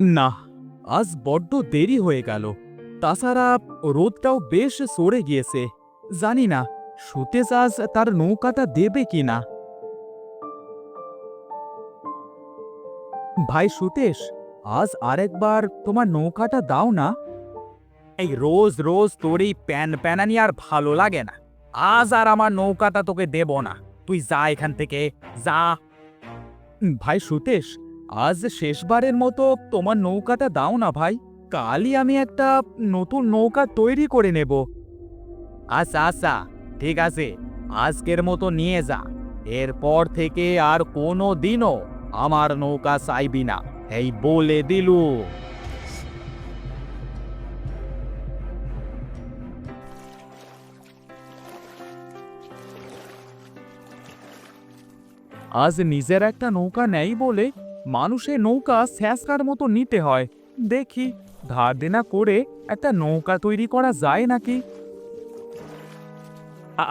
না, আজ বড্ড দেরি হয়ে গেল। তাছাড়া রোদটাও বেশ সরে গিয়েছে। জানি না সুতেশ আজ তার নৌকাটা দেবে কি না। ভাই সুতেশ, আজ আরেকবার তোমার নৌকাটা দাও না। এই রোজ রোজ তোর এই প্যান প্যানানি আর ভালো লাগে না। আজ আর আমার নৌকাটা তোকে দেব না। তুই যা এখান থেকে, যা। ভাই সুতেশ আজ শেষবারের মতো তোমার নৌকাটা দাও না ভাই। কালই আমি একটা নতুন নৌকা তৈরি করে নেব। আচ্ছা আচ্ছা ঠিক আছে। আজকের মতো নিয়ে যা। এরপর থেকে আর কোনো দিনও আমার নৌকা চাইবি না, এই বলে দিলু। আজ নিজের একটা নৌকা নেই বলে মানুষের নৌকা স্যাঁচকার মতো নিতে হয়। দেখি, ধার দেনা করে একটা নৌকা তৈরি করা যায় নাকি?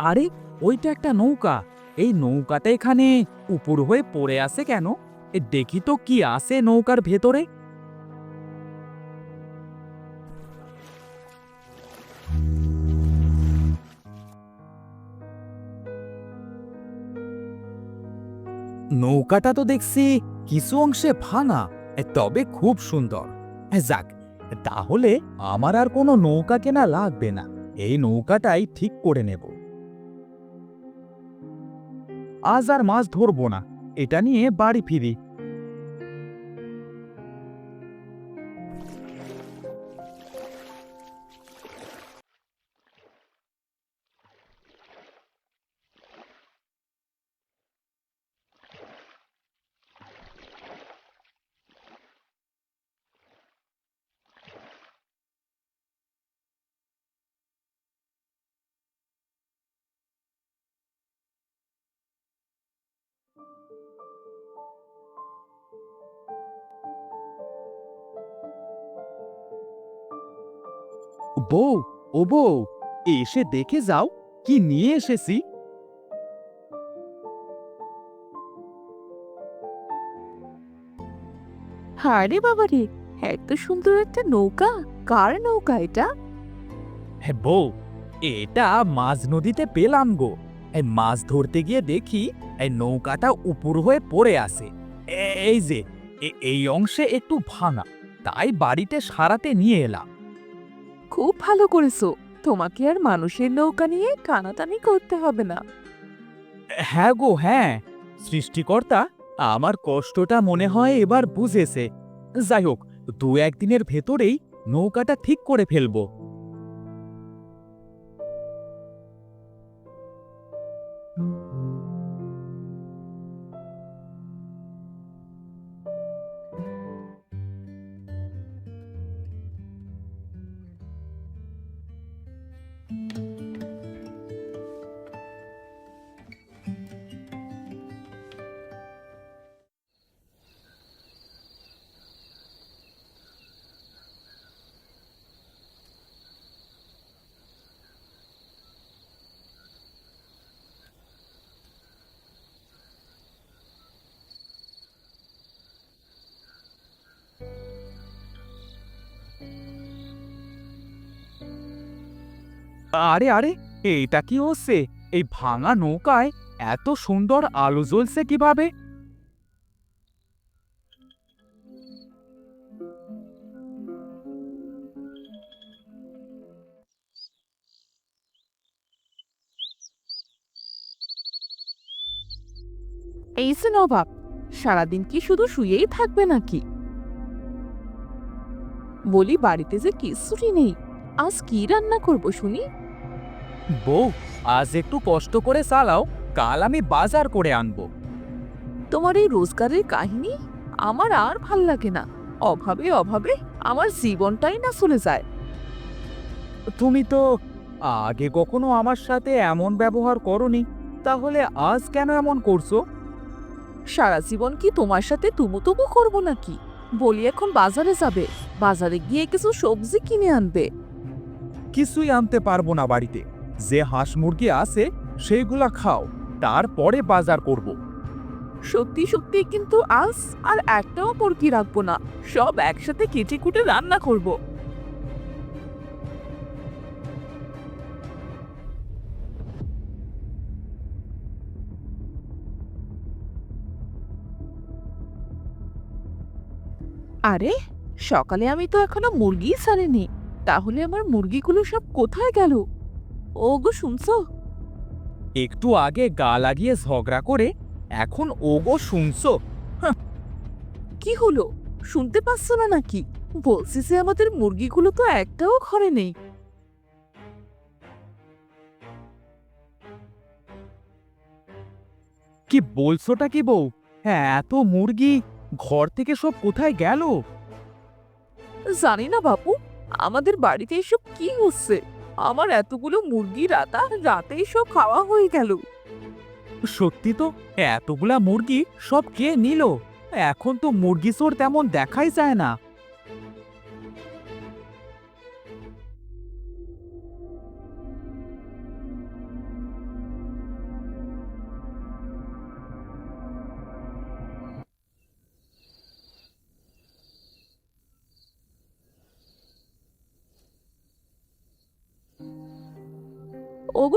আরে, ওইটা একটা নৌকা। এই নৌকাটা এখানে উপর হয়ে পড়ে আছে কেন? দেখি তো কি আছে নৌকার ভেতরে। নৌকাটা তো দেখছি কিছু অংশে ভাঙা তবে খুব সুন্দর। যাক, তাহলে আমার আর কোনো নৌকা কেনা লাগবে না। এই নৌকাটাই ঠিক করে নেব। আজ আর মাছ ধরবো না। এটা নিয়ে বাড়ি ফিরি। বউ ও বউ এসে দেখে যাও কি নিয়ে এসেছি। আরে বাবা রে এত সুন্দর একটা নৌকা কার নৌকা এটা? হ্যাঁ বউ এটা মাঝ নদীতে পেলাম গো। এই মাছ ধরতে গিয়ে দেখি এই নৌকাটা উপর হয়ে পড়ে আসে এ- এই যে এই অংশে একটু ভাঙা তাই বাড়িতে সারাতে নিয়ে এলাম। খুব ভালো করেছ। তোমাকে আর মানুষের নৌকা নিয়ে টানাটানি করতে হবে না। হ্যাঁ গো হ্যাঁ। সৃষ্টিকর্তা আমার কষ্টটা মনে হয় এবার বুঝেছে। যাই হোক দু একদিনের ভেতরেই নৌকাটা ঠিক করে ফেলব। আরে আরে, এইটা কি হচ্ছে এই ভাঙা নৌকায় এত সুন্দর আলো জ্বলছে কীভাবে? এই যে নবাব, সারাদিন কি শুধু শুয়েই থাকবে নাকি? বলি, বাড়িতে যে কিছুই নেই, আজ কি রান্না করব শুনি? বউ আজ একটু কষ্ট করে চালাও কাল আমি বাজার করে আনব। তোমার এই রোজগারের কাহিনী আমার আর ভালো লাগে না। অভাবে অভাবে আমার জীবনটাই না চলে যায়। তুমি তো আগে কখনো আমার সাথে এমন ব্যবহার করনি তাহলে আজ কেন এমন করছ? সারা জীবন কি তোমার সাথে তুমু তুমু করব নাকি? বলি এখন বাজারে যাবে বাজারে গিয়ে কিছু সবজি কিনে আনবে। কিছুই আনতে পারব না বাড়িতে। যে হাঁস মুরগি আছে, সেইগুলা খাও, তারপরে বাজার করব। সত্যি সত্যি, কিন্তু আজ আর একটাও মুরগি রাখব না, সব একসাথে কেটে কুটে রান্না করব। আরে, সকালে আমি তো এখনও মুরগি ছাড়িনি, তাহলে আমার মুরগিগুলো সব কোথায় গেল? ও গো শুনছো? একটু আগে গা লাগিয়ে ঝগড়া করে এখন ওগো শুনছো? কি হলো? শুনতে পাচ্ছ না নাকি? বলছি যে আমাদের মুরগিগুলো তো একটাও ঘরে নেই। কি বলছোটা কি বউ? হ্যাঁ এত মুরগি ঘর থেকে সব কোথায় গেল? জানি না বাপু আমাদের বাড়িতে এসব কি হচ্ছে? আমার এতগুলো মুরগি রাতা, রাতেই সব খাওয়া হয়ে গেল। সত্যি তো, এতগুলা মুরগি সব কে নিল? এখন তো মুরগি সোর তেমন দেখাই যায় না।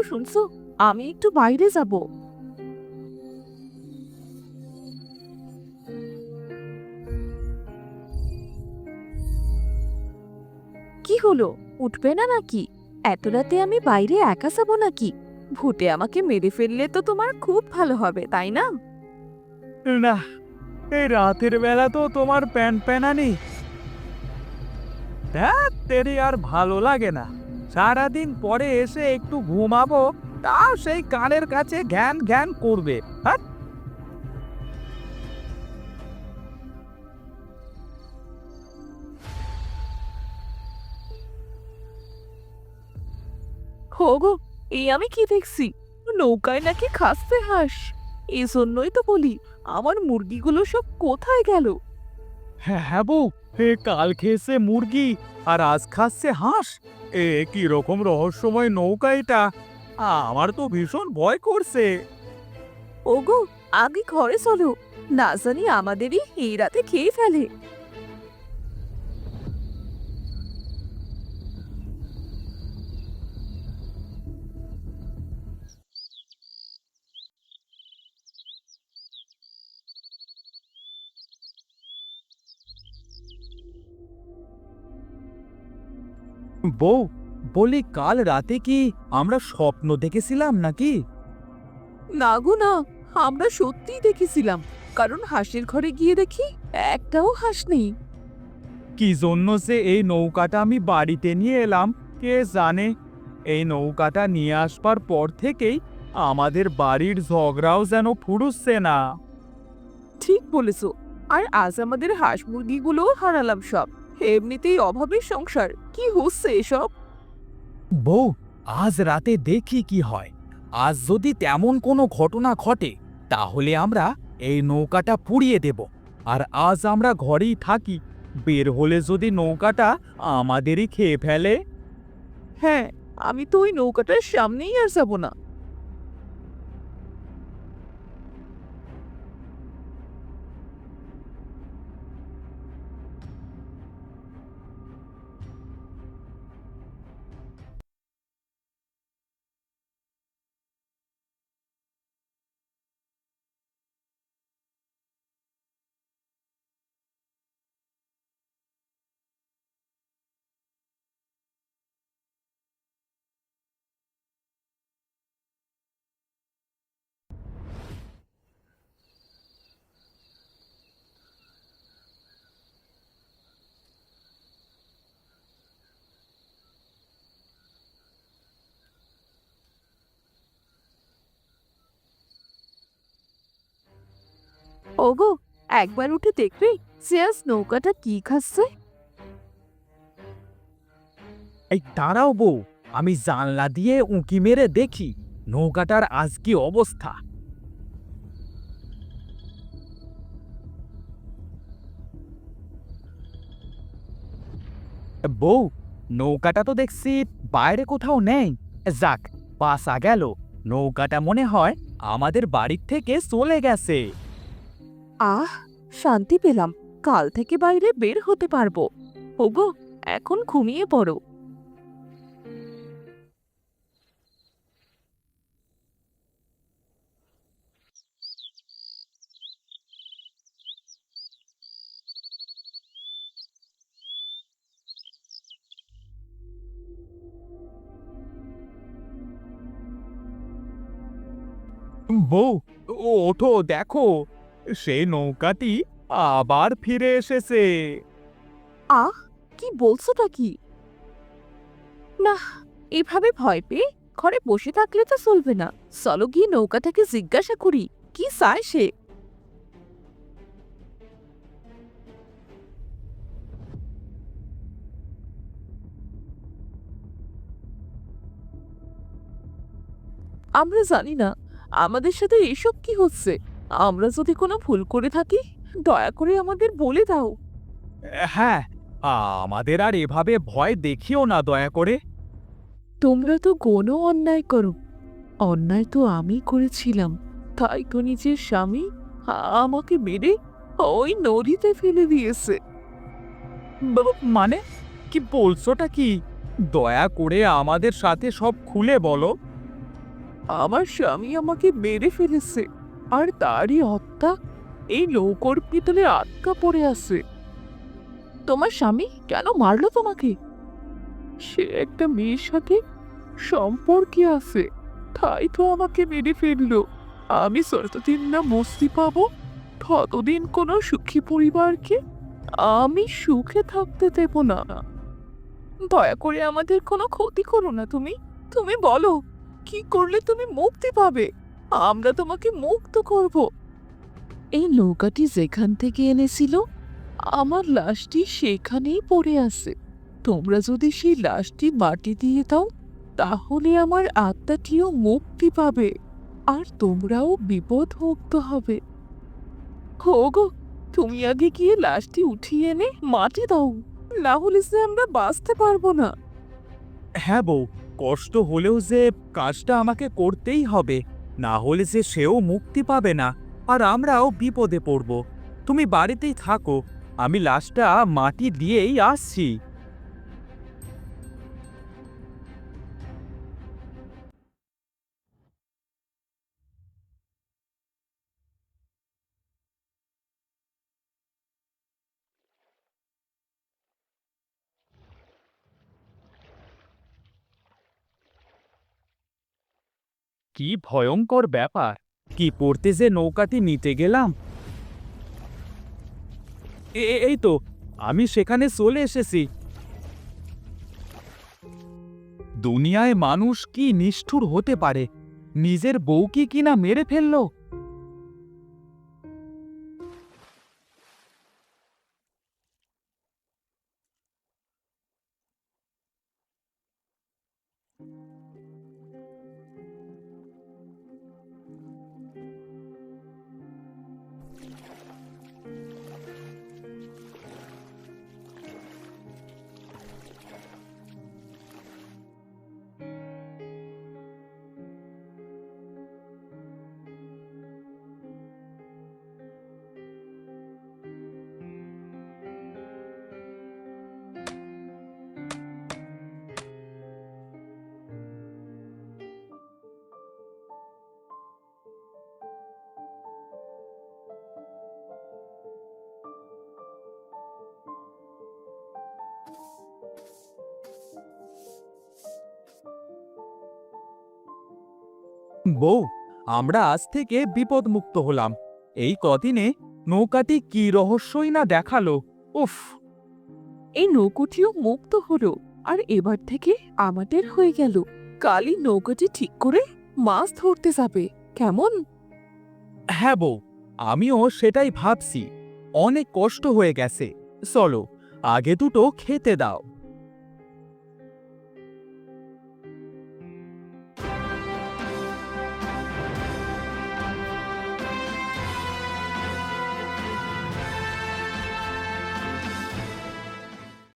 শুনছো? আমি একটু বাইরে যাব। কি হলো? উঠবে না নাকি? এত রাতে আমি বাইরে একা যাব নাকি? ভূতে আমাকে মেরে ফেললে তো তোমার খুব ভালো হবে তাই না? না এই রাতের বেলা তো তোমার প্যান প্যানানি। ধ্যাৎ, তেরি আর ভালো লাগে না। সারাদিন পরে এসে একটু ঘুমাবো তাও সেই কানের কাছে জ্ঞান জ্ঞান করবে। হ্যাঁ হোগো এই আমি কি দেখছি? নৌকায় নাকি খাসতে হাঁস? এই জন্যই তো বলি আমার মুরগিগুলো সব কোথায় গেল? হ্যাঁ হ্যাঁ বউ এ কাল খেয়েছে মুরগি আর আজ খাচ্ছে হাঁস। এ কি রকম রহস্যময় নৌকা এটা? আমার তো ভীষণ ভয় করছে। ওগো, আগে ঘরে চলো। না জানি আমাদেরই এই রাতে খেয়ে ফেলে। বউ বলি কাল রাতে কি আমরা স্বপ্ন দেখেছিলাম নাকি? না গো না আমরা সত্যিই দেখেছিলাম কারণ হাঁসের ঘরে গিয়ে দেখি একটাও হাঁস নেই। কি জন্য যে এই নৌকাটা আমি বাড়িতে নিয়ে এলাম কে জানে? এই নৌকাটা নিয়ে আসবার পর থেকেই আমাদের বাড়ির ঝগড়াও যেন ফুরুচ্ছে না। ঠিক বলেছ আর আজ আমাদের হাঁস মুরগিগুলোও হারালাম সব। এমনিতেই অভাবের সংসার। কি হচ্ছে এসব? বউ আজ রাতে দেখি কি হয়। আজ যদি তেমন কোনো ঘটনা ঘটে তাহলে আমরা এই নৌকাটা পুড়িয়ে দেব। আর আজ আমরা ঘরেই থাকি। বের হলে যদি নৌকাটা আমাদেরই খেয়ে ফেলে? হ্যাঁ আমি তো ওই নৌকাটার সামনেই আর যাব না। ওগো, একবার উঠে দেখবে সে আজ নৌকাটা কি খাচ্ছে। এই দাঁড়াও বউ, আমি জানলা দিয়ে উঁকি মেরে দেখি নৌকাটার আজ কি অবস্থা। বউ, নৌকাটা তো দেখছি বাইরে কোথাও নেই। যাক, বাসা গেল। নৌকাটা মনে হয় আমাদের বাড়ির থেকে চলে গেছে। আহ, শান্তি পেলাম। কাল থেকে বাইরে বের হতে পারব। ওগো, এখন ঘুমিয়ে পড়ো। বউ ওঠো, দেখো। সে নৌকাটি আবার ফিরে এসেছে। আহ, কি বলছোটা কি? না, এভাবে ভয় পেয়ে ঘরে বসে থাকলে তো চলবে না। চলো গিয়ে নৌকাটাকে জিজ্ঞাসা করি, কি চায় সে? আমরা জানি না, আমাদের সাথে এসব কি হচ্ছে? আমরা যদি কোনো ভুল করে থাকি দয়া করে আমাদের বলে দাও। হ্যাঁ আমাদের আর এভাবে ভয় দেখিও না দয়া করে। তোমরা তো কোনো অন্যায় করো। অন্যায় তো আমি করেছিলাম। তাই তো নিজের স্বামী আমাকে মেরে ওই নদীতে ফেলে দিয়েছে। বাবা, মানে? কি বলছোটা কি? দয়া করে আমাদের সাথে সব খুলে বলো। আমার স্বামী আমাকে মেরে ফেলেছে। আর তারই হত্যা এই নৌকোর পিতলে আটকা পড়ে আছে। তোমার স্বামী কেন মারলো তোমাকে? সে একটা মেয়ের সাথে সম্পর্কে আছে, তাই তো আমাকে মেরে ফেলল। আমি যতদিন না মস্তি পাবো, ততদিন কোনো সুখী পরিবারকে আমি সুখে থাকতে দেব না। দয়া করে আমাদের কোনো ক্ষতি করো না তুমি। তুমি বলো, কি করলে তুমি মুক্তি পাবে? আমরা তোমাকে মুক্ত করব। এই নৌকাটি যেখান থেকে এনেছিল, আমার লাশটি সেখানেই পড়ে আছে। তোমরা যদি সেই লাশটি মাটি দিয়ে দাও, তাহলে আমার আত্মাটিও মুক্তি পাবে, আর তোমরাও বিপদ মুক্ত হবে। হোগো তুমি আগে গিয়ে লাশটি উঠিয়ে এনে মাটি দাও, না হলে যে আমরা বাঁচতে পারব না। হ্যাঁ বউ, কষ্ট হলেও যে কাজটা আমাকে করতেই হবে। না হলে যে সেও মুক্তি পাবে না, আর আমরাও বিপদে পড়ব। তুমি বাড়িতেই থাকো, আমি লাশটা মাটি দিয়েই আসছি। কি ভয়ঙ্কর ব্যাপার? কি পড়তে যে নৌকাটি নিতে গেলাম? এই তো, আমি সেখানে চলে এসেছি। দুনিয়ায় মানুষ কি নিষ্ঠুর হতে পারে? নিজের বউকে কিনা মেরে ফেলল? বউ আমরা আজ থেকে বিপদমুক্ত হলাম। এই কদিনে নৌকাটি কি রহস্যই না দেখাল? উফ! এই নৌকোটিও মুক্ত হলো আর এবার থেকে আমাদের হয়ে গেল। কালই নৌকাটি ঠিক করে মাছ ধরতে যাবে কেমন? হ্যাঁ বউ আমিও সেটাই ভাবছি। অনেক কষ্ট হয়ে গেছে। চলো আগে দুটো খেতে দাও।